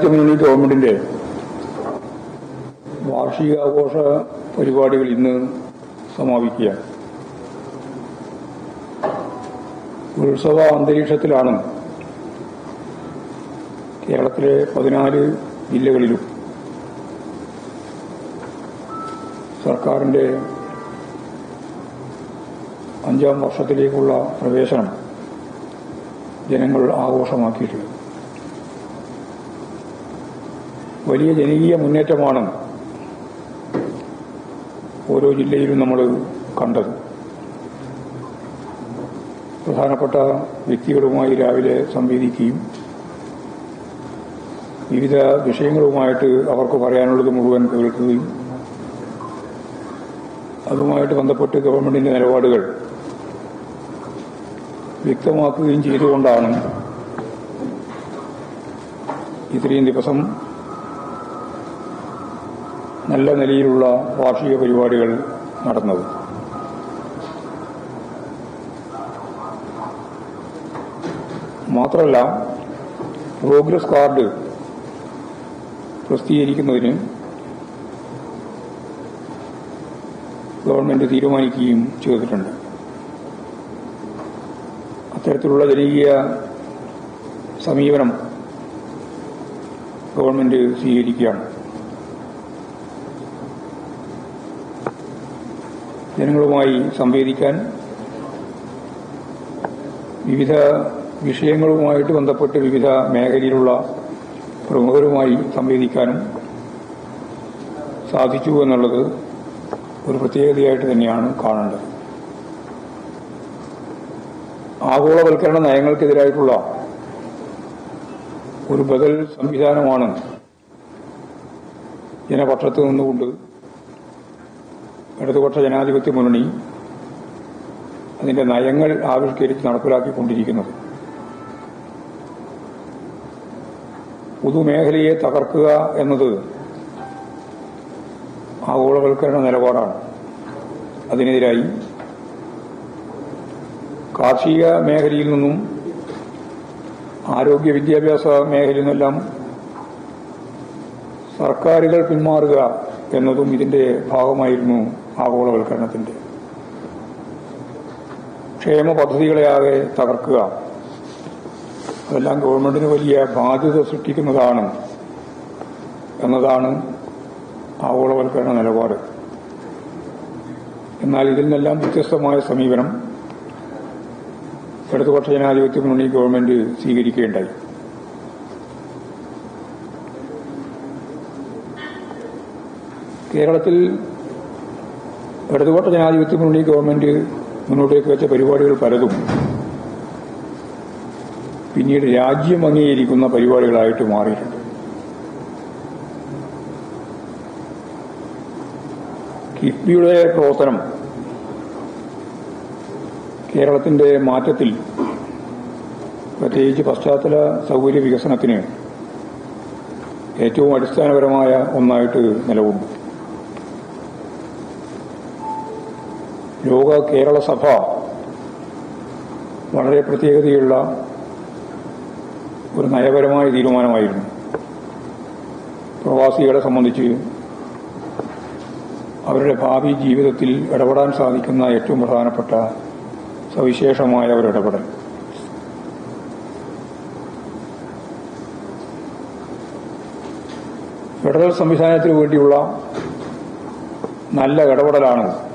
ജനാധിപത്യ മുന്നണി ഗവൺമെന്റിന്റെ വാർഷികാഘോഷ പരിപാടികൾ ഇന്ന് സമാപിക്കുക. ഉത്സവ അന്തരീക്ഷത്തിലാണ് കേരളത്തിലെ പതിനാല് ജില്ലകളിലും സർക്കാരിന്റെ അഞ്ചാം വർഷത്തിലേക്കുള്ള പ്രവേശനം ജനങ്ങൾ ആഘോഷമാക്കിയിട്ടുള്ളത്. വലിയ ജനകീയ മുന്നേറ്റമാണ് ഓരോ ജില്ലയിലും നമ്മൾ കണ്ടത്. പ്രധാനപ്പെട്ട വ്യക്തികളുമായി രാവിലെ സംവേദിക്കുകയും വിവിധ വിഷയങ്ങളുമായിട്ട് അവർക്ക് പറയാനുള്ളത് മുഴുവൻ കേൾക്കുകയും അതുമായിട്ട് ബന്ധപ്പെട്ട് ഗവൺമെന്റിന്റെ നിലപാടുകൾ വ്യക്തമാക്കുകയും ചെയ്തുകൊണ്ടാണ് ഇത്രയും ദിവസം നല്ല നിലയിലുള്ള വാർഷിക പരിപാടികൾ നടന്നത്. മാത്രമല്ല പ്രോഗ്രസ് കാർഡ് പ്രസിദ്ധീകരിക്കുന്നതിന് ഗവൺമെന്റ് തീരുമാനിക്കുകയും ചെയ്തിട്ടുണ്ട്. അത്തരത്തിലുള്ള ജനകീയ സമീപനം ഗവൺമെന്റ് സ്വീകരിക്കുകയാണ്. ജനങ്ങളുമായി സംവേദിക്കാൻ വിവിധ വിഷയങ്ങളുമായിട്ട് ബന്ധപ്പെട്ട് വിവിധ മേഖലയിലുള്ള പ്രമുഖരുമായി സംവേദിക്കാനും സാധിച്ചു എന്നുള്ളത് ഒരു പ്രത്യേകതയായിട്ട് തന്നെയാണ് കാണേണ്ടത്. ആഗോളവൽക്കരണ നയങ്ങൾക്കെതിരായിട്ടുള്ള ഒരു ബദൽ സംവിധാനമാണ് ജനപക്ഷത്ത് നിന്നുകൊണ്ട് ഇടതുപക്ഷ ജനാധിപത്യ മുന്നണി അതിന്റെ നയങ്ങൾ ആവിഷ്കരിച്ച് നടപ്പിലാക്കിക്കൊണ്ടിരിക്കുന്നത് പൊതുമേഖലയെ തകർക്കുക എന്നത് ആഗോളവൽക്കരണ നിലപാടാണ്. അതിനെതിരായി കാർഷിക മേഖലയിൽ നിന്നും ആരോഗ്യ വിദ്യാഭ്യാസ മേഖലയിൽ നിന്നെല്ലാം സർക്കാരുകൾ പിന്മാറുക എന്നതും ഇതിന്റെ ഭാഗമായിരുന്നു ആഗോളവൽക്കരണത്തിന്റെ. ക്ഷേമ പദ്ധതികളെയാകെ തകർക്കുക. അതെല്ലാം ഗവൺമെന്റിന് വലിയ ബാധ്യത സൃഷ്ടിക്കുന്നതാണ് എന്നതാണ് ആഗോളവൽക്കരണ നിലപാട്. എന്നാൽ ഇതിൽ നിന്നെല്ലാം വ്യത്യസ്തമായ സമീപനം ഇടതുപക്ഷ ജനാധിപത്യ മുന്നണി ഗവൺമെന്റ് സ്വീകരിക്കുകയുണ്ടായി. കേരളത്തിൽ ഇടതുപക്ഷ ജനാധിപത്യ മുന്നണി ഗവൺമെന്റ് മുന്നോട്ടേക്ക് വെച്ച പരിപാടികൾ പലതും. പിന്നീട് രാജ്യം അംഗീകരിക്കുന്ന പരിപാടികളായിട്ട് മാറിയിട്ടുണ്ട്. കിഫ്ബിയുടെ പ്രവർത്തനം കേരളത്തിന്റെ മാറ്റത്തിൽ പ്രത്യേകിച്ച് പശ്ചാത്തല സൗകര്യ വികസനത്തിന് ഏറ്റവും അടിസ്ഥാനപരമായ ഒന്നായിട്ട് നിലകൊണ്ടു. ലോക കേരള സഭ വളരെ പ്രത്യേകതയുള്ള ഒരു നയപരമായ തീരുമാനമായിരുന്നു. പ്രവാസികളെ സംബന്ധിച്ച് അവരുടെ ഭാവി ജീവിതത്തിൽ ഇടപെടാൻ സാധിക്കുന്ന ഏറ്റവും പ്രധാനപ്പെട്ട സവിശേഷമായ ഒരു ഇടപെടൽ. ഫെഡറൽ സംവിധാനത്തിന് വേണ്ടിയുള്ള നല്ല ഇടപെടലാണ്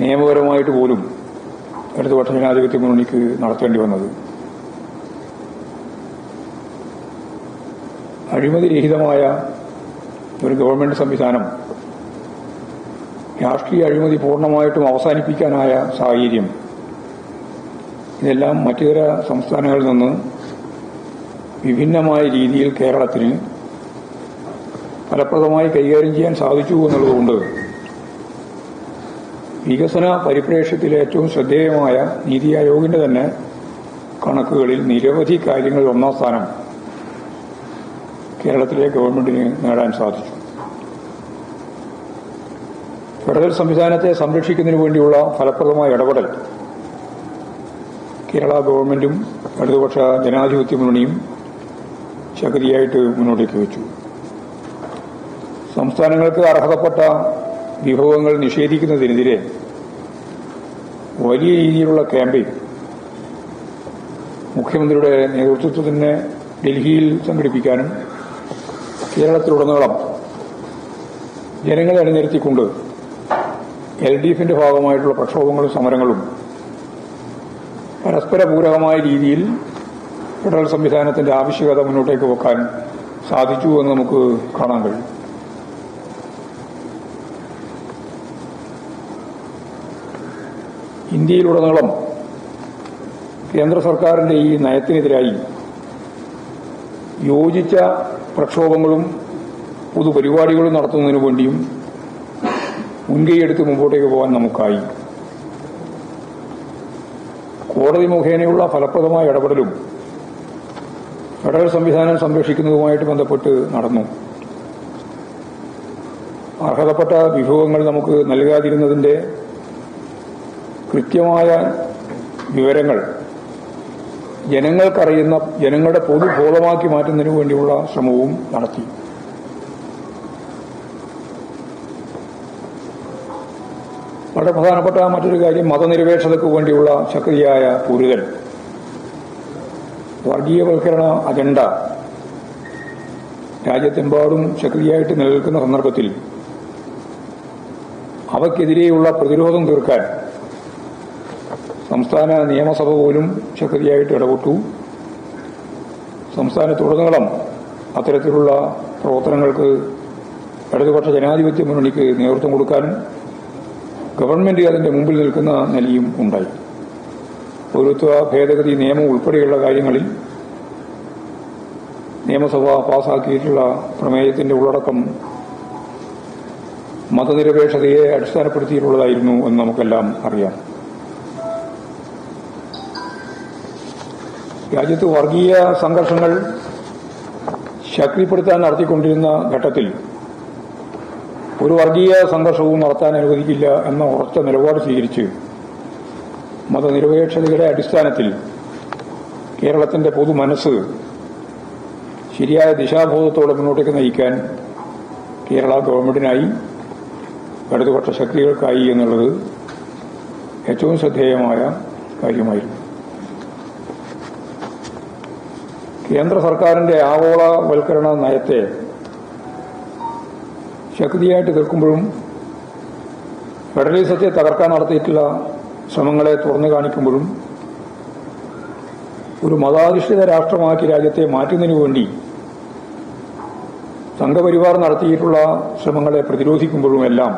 നിയമപരമായിട്ട് പോലും ഇടതുപക്ഷ ജനാധിപത്യ മുന്നണിക്ക് നടത്തേണ്ടി വന്നത്. അഴിമതിരഹിതമായ ഒരു ഗവൺമെന്റ് സംവിധാനം രാഷ്ട്രീയ അഴിമതി പൂർണമായിട്ടും അവസാനിപ്പിക്കാനായ സാഹചര്യം ഇതെല്ലാം മറ്റു ചില സംസ്ഥാനങ്ങളിൽ നിന്ന് വിഭിന്നമായ രീതിയിൽ കേരളത്തിന് ഫലപ്രദമായി കൈകാര്യം ചെയ്യാൻ സാധിച്ചു എന്നുള്ളതുകൊണ്ട് വികസന പരിപ്രേക്ഷ്യത്തിലെ ഏറ്റവും ശ്രദ്ധേയമായ നീതി ആയോഗിന്റെ തന്നെ കണക്കുകളിൽ നിരവധി കാര്യങ്ങളിൽ ഒന്നാം സ്ഥാനം കേരളത്തിലെ ഗവൺമെന്റിന് നേടാൻ സാധിച്ചു. ഫെഡറൽ സംവിധാനത്തെ സംരക്ഷിക്കുന്നതിന് വേണ്ടിയുള്ള ഫലപ്രദമായ ഇടപെടൽ കേരള ഗവൺമെന്റും ഇടതുപക്ഷ ജനാധിപത്യ മുന്നണിയും ശക്തിയായിട്ട് മുന്നോട്ടേക്ക് വെച്ചു. സംസ്ഥാനങ്ങൾക്ക് അർഹതപ്പെട്ട വിഭവങ്ങൾ നിഷേധിക്കുന്നതിനെതിരെ വലിയ രീതിയിലുള്ള ക്യാമ്പയിൻ. മുഖ്യമന്ത്രിയുടെ നേതൃത്വത്തിൽ ഡൽഹിയിൽ സംഘടിപ്പിക്കാനും കേരളത്തിലുടനീളം ജനങ്ങളെ അണിനിരത്തിക്കൊണ്ട് എൽ ഡി എഫിന്റെ ഭാഗമായിട്ടുള്ള പ്രക്ഷോഭങ്ങളും സമരങ്ങളും പരസ്പര പൂരകമായ രീതിയിൽ ഫെഡറൽ സംവിധാനത്തിന്റെ ആവശ്യകത മുന്നോട്ടേക്ക് വെക്കാൻ സാധിച്ചു എന്ന് നമുക്ക് കാണാൻ കഴിയും. ഇന്ത്യയിലുടനീളം കേന്ദ്ര സർക്കാരിന്റെ ഈ നയത്തിനെതിരായി യോജിച്ച പ്രക്ഷോഭങ്ങളും പൊതുപരിപാടികളും നടത്തുന്നതിനു വേണ്ടിയും മുൻകൈയെടുത്ത് മുമ്പോട്ടേക്ക് പോകാൻ നമുക്കായി. കോടതി മുഖേനയുള്ള ഫലപ്രദമായ ഇടപെടലും ഫെഡറൽ സംവിധാനം സംരക്ഷിക്കുന്നതുമായിട്ട് ബന്ധപ്പെട്ട് നടന്നു. അർഹതപ്പെട്ട വിഭവങ്ങൾ നമുക്ക് നൽകാതിരുന്നതിന്റെ കൃത്യമായ വിവരങ്ങൾ ജനങ്ങൾക്കറിയുന്ന ജനങ്ങളുടെ പൊതുബോധമാക്കി മാറ്റുന്നതിനു വേണ്ടിയുള്ള ശ്രമവും നടത്തി. വളരെ പ്രധാനപ്പെട്ട മറ്റൊരു കാര്യം മതനിരപേക്ഷതയ്ക്ക് വേണ്ടിയുള്ള ശക്തിയായ പൂരുകൾ. വർഗീയവൽക്കരണ അജണ്ട രാജ്യത്തെമ്പാടും ശക്തിയായിട്ട് നിലനിൽക്കുന്ന സന്ദർഭത്തിൽ അവയ്ക്കെതിരെയുള്ള പ്രതിരോധം തീർക്കാൻ സംസ്ഥാന നിയമസഭ പോലും ശക്തിയായിട്ട് ഇടപെട്ടു. സംസ്ഥാനത്തുടനീളം അത്തരത്തിലുള്ള പ്രവർത്തനങ്ങൾക്ക് ഇടതുപക്ഷ ജനാധിപത്യ മുന്നണിക്ക് നേതൃത്വം കൊടുക്കാനും ഗവൺമെന്റ് അതിന്റെ മുമ്പിൽ നിൽക്കുന്ന നിലയും ഉണ്ടായി. പൗരത്വ ഭേദഗതി നിയമം ഉൾപ്പെടെയുള്ള കാര്യങ്ങളിൽ നിയമസഭ പാസാക്കിയിട്ടുള്ള പ്രമേയത്തിന്റെ ഉള്ളടക്കം മതനിരപേക്ഷതയെ അടിസ്ഥാനപ്പെടുത്തിയിട്ടുള്ളതായിരുന്നു എന്ന് നമുക്കെല്ലാം അറിയാം. രാജ്യത്ത് വർഗീയ സംഘർഷങ്ങൾ ശക്തിപ്പെടുത്താൻ നടത്തിക്കൊണ്ടിരുന്ന ഘട്ടത്തിൽ ഒരു വർഗീയ സംഘർഷവും നടത്താൻ അനുവദിക്കില്ല എന്ന ഉറച്ച നിലപാട് സ്വീകരിച്ച് മതനിരപേക്ഷതയുടെ അടിസ്ഥാനത്തിൽ കേരളത്തിന്റെ പൊതു മനസ്സ് ശരിയായ ദിശാബോധത്തോടെ മുന്നോട്ടേക്ക് നയിക്കാൻ കേരള ഗവൺമെന്റിനായി ഇടതുപക്ഷ ശക്തികൾക്കായി എന്നുള്ളത് ഏറ്റവും ശ്രദ്ധേയമായ കാര്യമായിരുന്നു കേന്ദ്ര സർക്കാരിന്റെ ആഗോളവൽക്കരണ നയത്തെ ശക്തിയായിട്ട് തീർക്കുമ്പോഴും ഫെഡറലിസത്തെ തകർക്കാൻ നടത്തിയിട്ടുള്ള ശ്രമങ്ങളെ തുറന്നു കാണിക്കുമ്പോഴും ഒരു മതാധിഷ്ഠിത രാഷ്ട്രമാക്കി രാജ്യത്തെ മാറ്റുന്നതിനു വേണ്ടി സംഘപരിവാർ നടത്തിയിട്ടുള്ള ശ്രമങ്ങളെ പ്രതിരോധിക്കുമ്പോഴുമെല്ലാം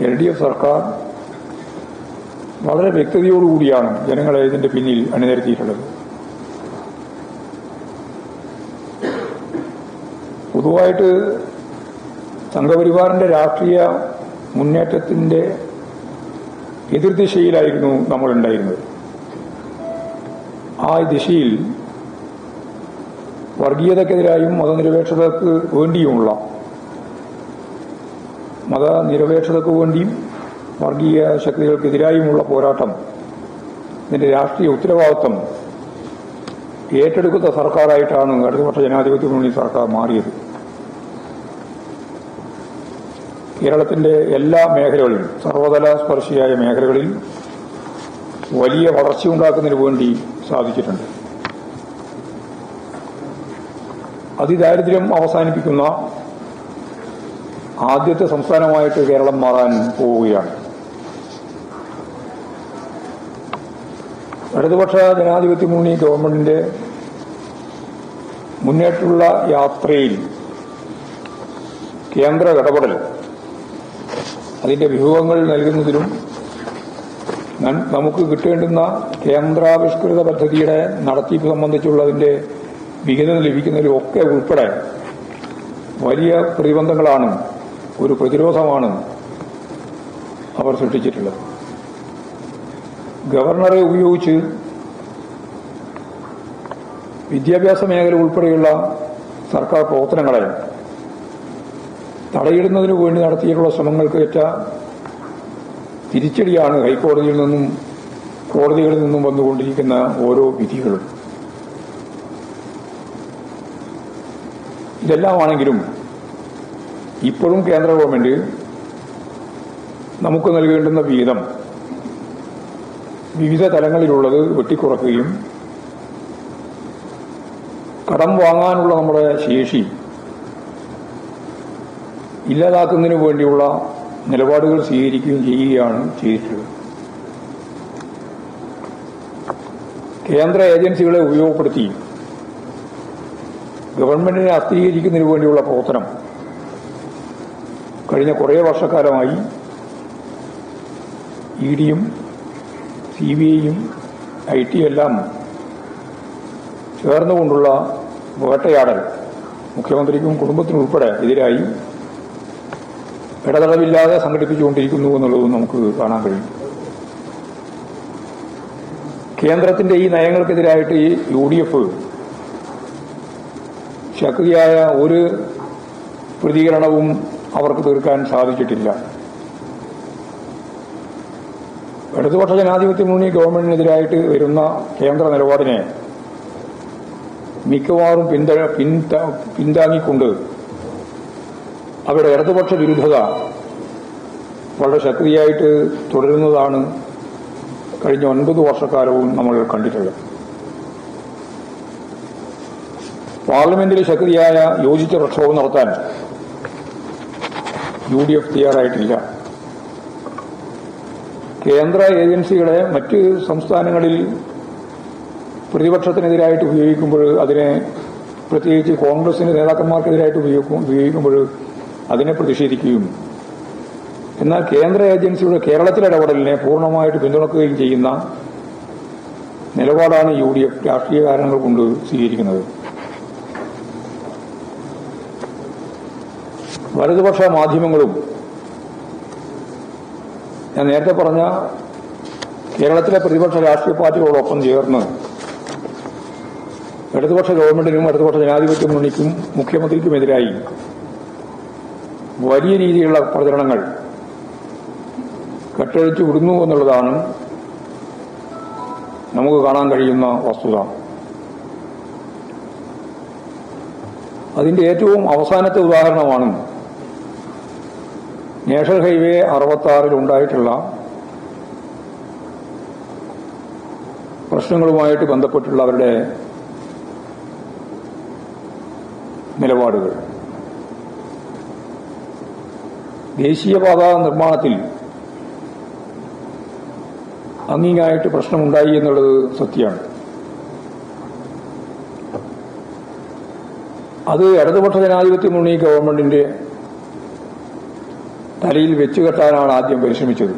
എൽ ഡി എഫ് സർക്കാർ വളരെ വ്യക്തതയോടുകൂടിയാണ് ജനങ്ങളെ ഇതിന്റെ പിന്നിൽ അണിനിരത്തിയിട്ടുള്ളത്. പൊതുവായിട്ട് സംഘപരിവാറിന്റെ രാഷ്ട്രീയ മുന്നേറ്റത്തിന്റെ എതിർദിശയിലായിരുന്നു നമ്മൾ ഉണ്ടായിരുന്നത് ആ ദിശയിൽ വർഗീയതക്കെതിരായും മതനിരപേക്ഷതക്ക് വേണ്ടിയുമുള്ള മതനിരപേക്ഷതക്ക് വേണ്ടിയും വർഗീയ ശക്തികൾക്കെതിരായുമുള്ള പോരാട്ടം ഇതിന്റെ രാഷ്ട്രീയ ഉത്തരവാദിത്വം ഏറ്റെടുക്കുന്ന സർക്കാരായിട്ടാണ് ഇടതുപക്ഷ ജനാധിപത്യ മുന്നണി സർക്കാർ മാറിയത്. കേരളത്തിന്റെ എല്ലാ മേഖലകളിലും സർവതല സ്പർശിയായ മേഖലകളിൽ വലിയ വളർച്ചയുണ്ടാക്കുന്നതിന് വേണ്ടി സാധിച്ചിട്ടുണ്ട്. അതിദാരിദ്ര്യം അവസാനിപ്പിക്കുന്ന ആദ്യത്തെ സംസ്ഥാനമായിട്ട് കേരളം മാറാൻ പോവുകയാണ്. ഇടതുപക്ഷ ജനാധിപത്യ മുന്നണി ഗവൺമെന്റിന്റെ മുന്നേറ്റുള്ള യാത്രയിൽ കേന്ദ്ര ഇടപെടൽ അതിന്റെ വിഭവങ്ങൾ നൽകുന്നതിനും നമുക്ക് കിട്ടേണ്ടുന്ന കേന്ദ്രാവിഷ്കൃത പദ്ധതിയുടെ നടത്തിപ്പ് സംബന്ധിച്ചുള്ളതിന്റെ വിഹിതം ലഭിക്കുന്നതിലും ഒക്കെ ഉൾപ്പെടെ വലിയ പ്രതിബന്ധങ്ങളാണ് ഒരു പ്രതിരോധമാണ് അവർ സൃഷ്ടിച്ചിട്ടുള്ളത്. ഗവർണറെ ഉപയോഗിച്ച് വിദ്യാഭ്യാസ മേഖല ഉൾപ്പെടെയുള്ള സർക്കാർ പ്രവർത്തനങ്ങളെ തടയിടുന്നതിനു വേണ്ടി നടത്തിയിട്ടുള്ള ശ്രമങ്ങൾക്ക് ഏറ്റ തിരിച്ചടിയാണ് ഹൈക്കോടതിയിൽ നിന്നും കോടതികളിൽ നിന്നും വന്നുകൊണ്ടിരിക്കുന്ന ഓരോ വിധികളും. ഇതെല്ലാമാണെങ്കിലും ഇപ്പോഴും കേന്ദ്ര ഗവൺമെന്റ് നമുക്ക് നൽകേണ്ടുന്ന വീതം വിവിധ തലങ്ങളിലുള്ളത് വെട്ടിക്കുറക്കുകയും കടം വാങ്ങാനുള്ള നമ്മുടെ ശേഷി ഇല്ലാതാക്കുന്നതിന് വേണ്ടിയുള്ള നിലപാടുകൾ സ്വീകരിക്കുകയും ചെയ്യുകയാണ് ചെയ്തിട്ടുള്ളത്. കേന്ദ്ര ഏജൻസികളെ ഉപയോഗപ്പെടുത്തി ഗവൺമെന്റിനെ അസ്ഥിരീകരിക്കുന്നതിന് വേണ്ടിയുള്ള പ്രവർത്തനം കഴിഞ്ഞ കുറേ വർഷക്കാലമായി ഇ ഡിയും സി ബി ഐയും ഐ ടി എല്ലാം ചേർന്നുകൊണ്ടുള്ള വേട്ടയാടൽ മുഖ്യമന്ത്രിക്കും കുടുംബത്തിനും ഉൾപ്പെടെ എതിരായി ഇടതടവില്ലാതെ സംഘടിപ്പിച്ചുകൊണ്ടിരിക്കുന്നു എന്നുള്ളത് നമുക്ക് കാണാൻ കഴിയും. കേന്ദ്രത്തിന്റെ ഈ നയങ്ങൾക്കെതിരായിട്ട് ഈ യു ഡി എഫ് ശക്തിയായ ഒരു പ്രതികരണവും അവർക്ക് തീർക്കാൻ സാധിച്ചിട്ടില്ല. ഇടതുപക്ഷ ജനാധിപത്യ മുന്നണി ഗവൺമെന്റിനെതിരായിട്ട് വരുന്ന കേന്ദ്ര നിലപാടിനെ മിക്കവാറും പിന്ത പിന്ത പിന്താങ്ങിക്കൊണ്ട് അവരുടെ ഇടതുപക്ഷ വിരുദ്ധത വളരെ ശക്തിയായിട്ട് തുടരുന്നതാണ് കഴിഞ്ഞ ഒൻപത് വർഷക്കാലവും നമ്മൾ കണ്ടിട്ടുള്ളത്. പാർലമെന്റിൽ ശക്തിയായ യോജിച്ച പ്രക്ഷോഭം നടത്താൻ യു ഡി എഫ് തയ്യാറായിട്ടില്ല. കേന്ദ്ര ഏജൻസികളെ മറ്റ് സംസ്ഥാനങ്ങളിൽ പ്രതിപക്ഷത്തിനെതിരായിട്ട് ഉപയോഗിക്കുമ്പോൾ അതിനെ പ്രത്യേകിച്ച് കോൺഗ്രസിന്റെ നേതാക്കന്മാർക്കെതിരായിട്ട് ഉപയോഗിക്കും ഉപയോഗിക്കുമ്പോൾ അതിനെ പ്രതിഷേധിക്കുകയും. എന്നാൽ കേന്ദ്ര ഏജൻസിയുടെ കേരളത്തിലെ ഇടപെടലിനെ പൂർണമായിട്ട് പിന്തുണക്കുകയും ചെയ്യുന്ന നിലപാടാണ് യു ഡി എഫ് രാഷ്ട്രീയ കാരണങ്ങൾ കൊണ്ട് സ്വീകരിക്കുന്നത്. വലതുപക്ഷ മാധ്യമങ്ങളും ഞാൻ നേരത്തെ പറഞ്ഞ കേരളത്തിലെ പ്രതിപക്ഷ രാഷ്ട്രീയ പാർട്ടികളോടൊപ്പം ചേർന്ന് ഇടതുപക്ഷ ഗവൺമെന്റിനും ഇടതുപക്ഷ ജനാധിപത്യ മുന്നണിക്കും മുഖ്യമന്ത്രിക്കുമെതിരായി വലിയ രീതിയിലുള്ള പ്രചരണങ്ങൾ കെട്ടഴിച്ചു വിടുന്നു എന്നുള്ളതാണ് നമുക്ക് കാണാൻ കഴിയുന്ന വസ്തുത. അതിന്റെ ഏറ്റവും അവസാനത്തെ ഉദാഹരണമാണ് നാഷണൽ ഹൈവേ അറുപത്തി ആറിൽ ഉണ്ടായിട്ടുള്ള പ്രശ്നങ്ങളുമായിട്ട് ബന്ധപ്പെട്ടുള്ള അവരുടെ നിലപാടുകൾ. ദേശീയപാത നിർമ്മാണത്തിൽ അങ്ങിങ്ങായിട്ട് പ്രശ്നമുണ്ടായി എന്നുള്ളത് സത്യമാണ്. അത് ഇടതുപക്ഷ ജനാധിപത്യ മുന്നണി ഗവൺമെന്റിന്റെ തലയിൽ വെച്ചുകെട്ടാനാണ് ആദ്യം പരിശ്രമിച്ചത്.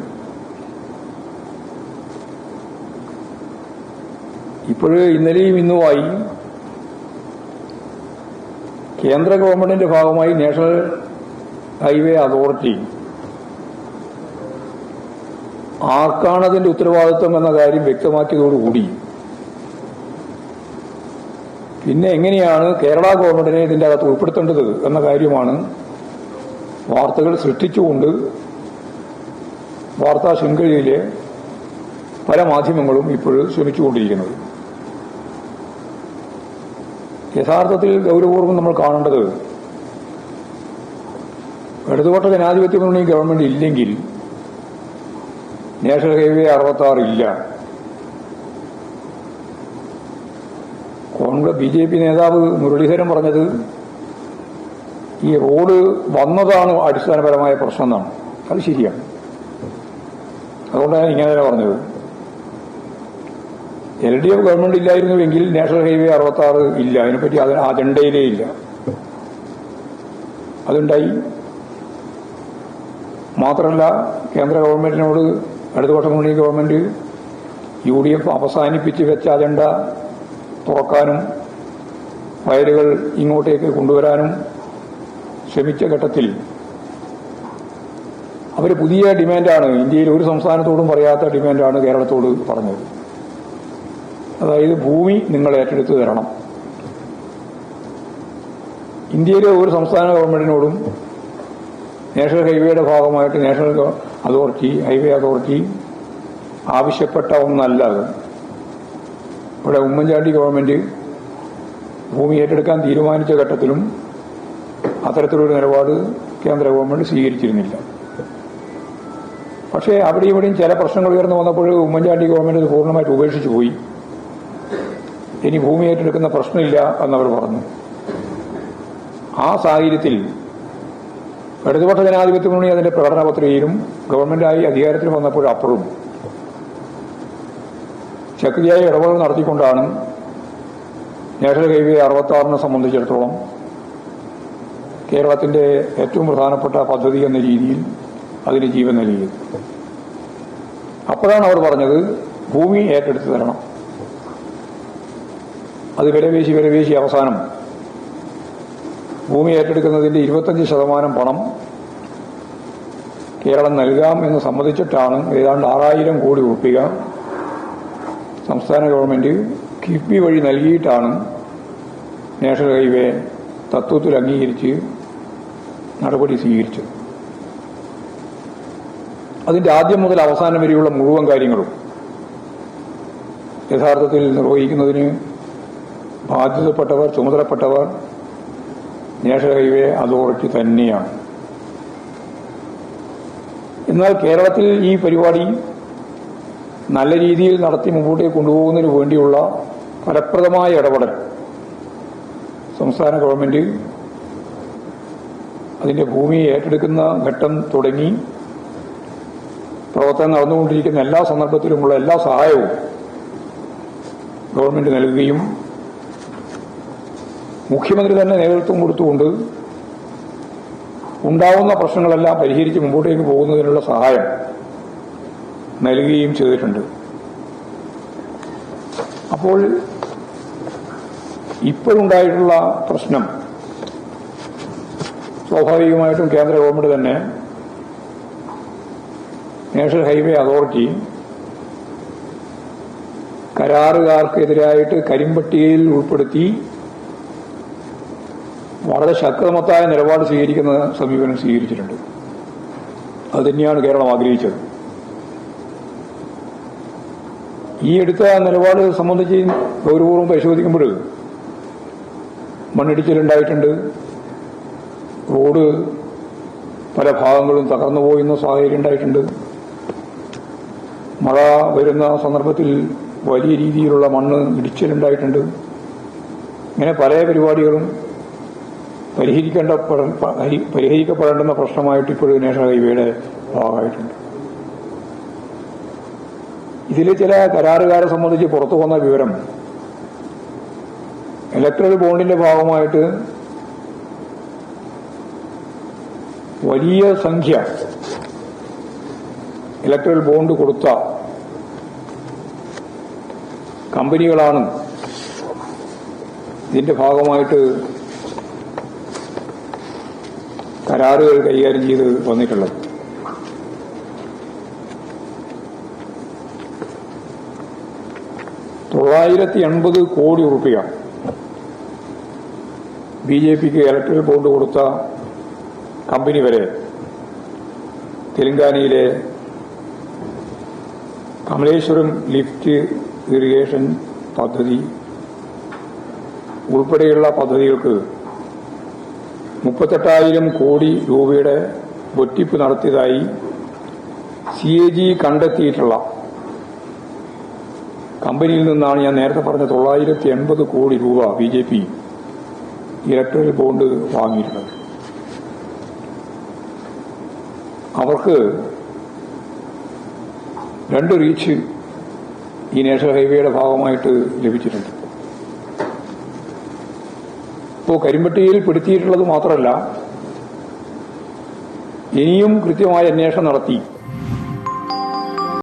ഇപ്പോഴ് ഇന്നലെയും ഇന്നുമായി കേന്ദ്ര ഗവൺമെന്റിന്റെ ഭാഗമായി നാഷണൽ ഹൈവേ അതോറിറ്റി ആർക്കാണതിന്റെ ഉത്തരവാദിത്വം എന്ന കാര്യം വ്യക്തമാക്കിയതോടുകൂടി പിന്നെ എങ്ങനെയാണ് കേരള ഗവൺമെന്റിനെ ഇതിന്റെ അകത്ത് ഉൾപ്പെടുത്തേണ്ടത് എന്ന കാര്യമാണ് വാർത്തകൾ സൃഷ്ടിച്ചുകൊണ്ട് വാർത്താ ശൃംഖലയിലെ പല മാധ്യമങ്ങളും ഇപ്പോൾ ശ്രമിച്ചുകൊണ്ടിരിക്കുന്നത്. യഥാർത്ഥത്തിൽ ഗൗരവപൂർവം നമ്മൾ കാണേണ്ടത് ഇടതുപക്ഷ ജനാധിപത്യ മുന്നണി ഗവൺമെന്റ് ഇല്ലെങ്കിൽ നാഷണൽ ഹൈവേ അറുപത്തി ആറ് ഇല്ല. കോൺഗ്രസ് ബി ജെ പി നേതാവ് മുരളീധരൻ പറഞ്ഞത് ഈ റോഡ് വന്നതാണ് അടിസ്ഥാനപരമായ പ്രശ്നം എന്നാണ്. അത് ശരിയാണ്. അതുകൊണ്ടാണ് ഇങ്ങനെ തന്നെ പറഞ്ഞത്. എൽ ഡി എഫ് ഗവൺമെന്റ് ഇല്ലായിരുന്നുവെങ്കിൽ നാഷണൽ ഹൈവേ അറുപത്തി ആറ് ഇല്ല. അതിനെപ്പറ്റി അതിന് അജണ്ടയിലേ ഇല്ല. അതുണ്ടായി. മാത്രമല്ല കേന്ദ്ര ഗവൺമെന്റിനോട് ഇടതുപക്ഷ മുന്നണി ഗവൺമെന്റ് യു ഡി എഫ് അവസാനിപ്പിച്ച് വെച്ച അജണ്ട തുറക്കാനും ഫയലുകൾ ഇങ്ങോട്ടേക്ക് കൊണ്ടുവരാനും ശ്രമിച്ച ഘട്ടത്തിൽ അവർ പുതിയ ഡിമാൻഡാണ്. ഇന്ത്യയിൽ ഒരു സംസ്ഥാനത്തോടും പറയാത്ത ഡിമാൻഡാണ് കേരളത്തോട് പറഞ്ഞത്. അതായത് ഭൂമി നിങ്ങൾ ഏറ്റെടുത്ത് തരണം. ഇന്ത്യയിലെ ഒരു സംസ്ഥാന ഗവൺമെന്റിനോടും നാഷണൽ ഹൈവേയുടെ ഭാഗമായിട്ട് നാഷണൽ അതോറിറ്റി ഹൈവേ അതോറിറ്റി ആവശ്യപ്പെട്ട ഒന്നല്ല അത്. ഇവിടെ ഉമ്മൻചാണ്ടി ഗവൺമെന്റ് ഭൂമി ഏറ്റെടുക്കാൻ തീരുമാനിച്ച ഘട്ടത്തിലും അത്തരത്തിലൊരു നിലപാട് കേന്ദ്ര ഗവൺമെന്റ് സ്വീകരിച്ചിരുന്നില്ല. പക്ഷേ അവിടെ ഇവിടെയും ചില പ്രശ്നങ്ങൾ ഉയർന്നു വന്നപ്പോൾ ഉമ്മൻചാണ്ടി ഗവൺമെന്റ് ഇത് പൂർണമായിട്ട് ഉപേക്ഷിച്ചു പോയി. ഇനി ഭൂമി ഏറ്റെടുക്കുന്ന പ്രശ്നമില്ല എന്നവർ പറഞ്ഞു. ആ സാഹചര്യത്തിൽ ഇടതുപക്ഷ ജനാധിപത്യ മുന്നണി അതിന്റെ പ്രകടന പത്രികയിലും ഗവൺമെന്റായി അധികാരത്തിൽ വന്നപ്പോൾ അപ്പുറവും ശക്തിയായ ഇടപെടൽ നടത്തിക്കൊണ്ടാണ് നാഷണൽ ഹൈവേ അറുപത്തി ആറിനെ സംബന്ധിച്ചിടത്തോളം കേരളത്തിന്റെ ഏറ്റവും പ്രധാനപ്പെട്ട പദ്ധതി എന്ന രീതിയിൽ അതിന് ജീവൻ നൽകിയത് അപ്പോഴാണ് അവർ പറഞ്ഞത് ഭൂമി ഏറ്റെടുത്ത് തരണം. അത് വിലവേശി വിലവേശി അവസാനം. ഭൂമി ഏറ്റെടുക്കുന്നതിന്റെ ഇരുപത്തഞ്ച് ശതമാനം പണം കേരളം നൽകാം എന്ന് സമ്മതിച്ചിട്ടാണ് ഏതാണ്ട് ആറായിരം കോടി രൂപ സംസ്ഥാന ഗവൺമെന്റ് കിഫ്ബി വഴി നൽകിയിട്ടാണ് നാഷണൽ ഹൈവേ തത്വത്തിൽ അംഗീകരിച്ച് നടപടി സ്വീകരിച്ചത് അതിന്റെ ആദ്യം മുതൽ അവസാനം വരെയുള്ള മുഴുവൻ കാര്യങ്ങളും യഥാർത്ഥത്തിൽ നിർവഹിക്കുന്നതിന് ബാധ്യതപ്പെട്ടവർ ചുമതലപ്പെട്ടവർ നാഷണൽ ഹൈവേ അതോറിറ്റി തന്നെയാണ്. എന്നാൽ കേരളത്തിൽ ഈ പരിപാടി നല്ല രീതിയിൽ നടത്തി മുമ്പോട്ടേക്ക് കൊണ്ടുപോകുന്നതിന് വേണ്ടിയുള്ള ഫലപ്രദമായ ഇടപെടൽ സംസ്ഥാന ഗവൺമെന്റ് അതിന്റെ ഭൂമി ഏറ്റെടുക്കുന്ന ഘട്ടം തുടങ്ങി പ്രവർത്തനം നടന്നുകൊണ്ടിരിക്കുന്ന എല്ലാ സന്ദർഭത്തിലുമുള്ള എല്ലാ സഹായവും ഗവൺമെന്റ് നൽകുകയും മുഖ്യമന്ത്രി തന്നെ നേതൃത്വം കൊടുത്തുകൊണ്ട് ഉണ്ടാവുന്ന പ്രശ്നങ്ങളെല്ലാം പരിഹരിച്ച് മുമ്പോട്ടേക്ക് പോകുന്നതിനുള്ള സഹായം നൽകുകയും ചെയ്തിട്ടുണ്ട്. അപ്പോൾ ഇപ്പോഴുണ്ടായിട്ടുള്ള പ്രശ്നം സ്വാഭാവികമായിട്ടും കേന്ദ്ര ഗവൺമെന്റ് തന്നെ നാഷണൽ ഹൈവേ അതോറിറ്റി കരാറുകാർക്കെതിരായിട്ട് കരിമ്പട്ടികയിൽ ഉൾപ്പെടുത്തി വളരെ ശക്തമത്തായ നിലപാട് സ്വീകരിക്കുന്ന സമീപനം സ്വീകരിച്ചിട്ടുണ്ട്. അത് തന്നെയാണ് കേരളം ആഗ്രഹിച്ചത്. ഈ എടുത്ത നിലപാട് സംബന്ധിച്ച് ഗൗരവപൂർവം പരിശോധിക്കുമ്പോൾ മണ്ണിടിച്ചിലുണ്ടായിട്ടുണ്ട്. റോഡ് പല ഭാഗങ്ങളും തകർന്നു പോയുന്ന സാഹചര്യം ഉണ്ടായിട്ടുണ്ട്. മഴ വരുന്ന സന്ദർഭത്തിൽ വലിയ രീതിയിലുള്ള മണ്ണ് ഇടിച്ചിലുണ്ടായിട്ടുണ്ട്. ഇങ്ങനെ പല പരിപാടികളും പരിഹരിക്കേണ്ട പരിഹരിക്കപ്പെടേണ്ടുന്ന പ്രശ്നമായിട്ട് ഇപ്പോഴും നാഷണൽ ഹൈവേയുടെ ഭാഗമായിട്ടുണ്ട്. ഇതിൽ ചില കരാറുകാരെ സംബന്ധിച്ച് പുറത്തു വന്ന വിവരം ഇലക്ട്രൽ ബോണ്ടിന്റെ ഭാഗമായിട്ട് വലിയ സംഖ്യ. ഇലക്ട്രൽ ബോണ്ട് കൊടുത്ത കമ്പനികളാണ് ഇതിന്റെ ഭാഗമായിട്ട് കരാറുകൾ കൈകാര്യം ചെയ്ത് വന്നിട്ടുള്ളത്. തൊള്ളായിരത്തി എൺപത് കോടി റുപ്യ ബി ജെ പിക്ക് ഇലക്ട്രൽ ബോണ്ട് കൊടുത്ത കമ്പനി വരെ. തെലങ്കാനയിലെ കമലേശ്വരം ലിഫ്റ്റ് ഇറിഗേഷൻ പദ്ധതി ഉൾപ്പെടെയുള്ള പദ്ധതികൾക്ക് മുപ്പത്തെട്ടായിരം കോടി രൂപയുടെ ഒറ്റിപ്പ് നടത്തിയതായി സി എ ജി കണ്ടെത്തിയിട്ടുള്ള കമ്പനിയിൽ നിന്നാണ് ഞാൻ നേരത്തെ പറഞ്ഞ തൊള്ളായിരത്തി എൺപത് കോടി രൂപ B J P electoral bond വാങ്ങിയിട്ടുള്ളത്. അവർക്ക് രണ്ട് റീച്ച് ഈ നാഷണൽ ഹൈവേയുടെ ഭാഗമായിട്ട് ലഭിച്ചിട്ടുണ്ട്. ഇപ്പോൾ കരിമ്പട്ടിയിൽ പെടുത്തിയിട്ടുള്ളത് മാത്രമല്ല ഇനിയും കൃത്യമായ അന്വേഷണം നടത്തി.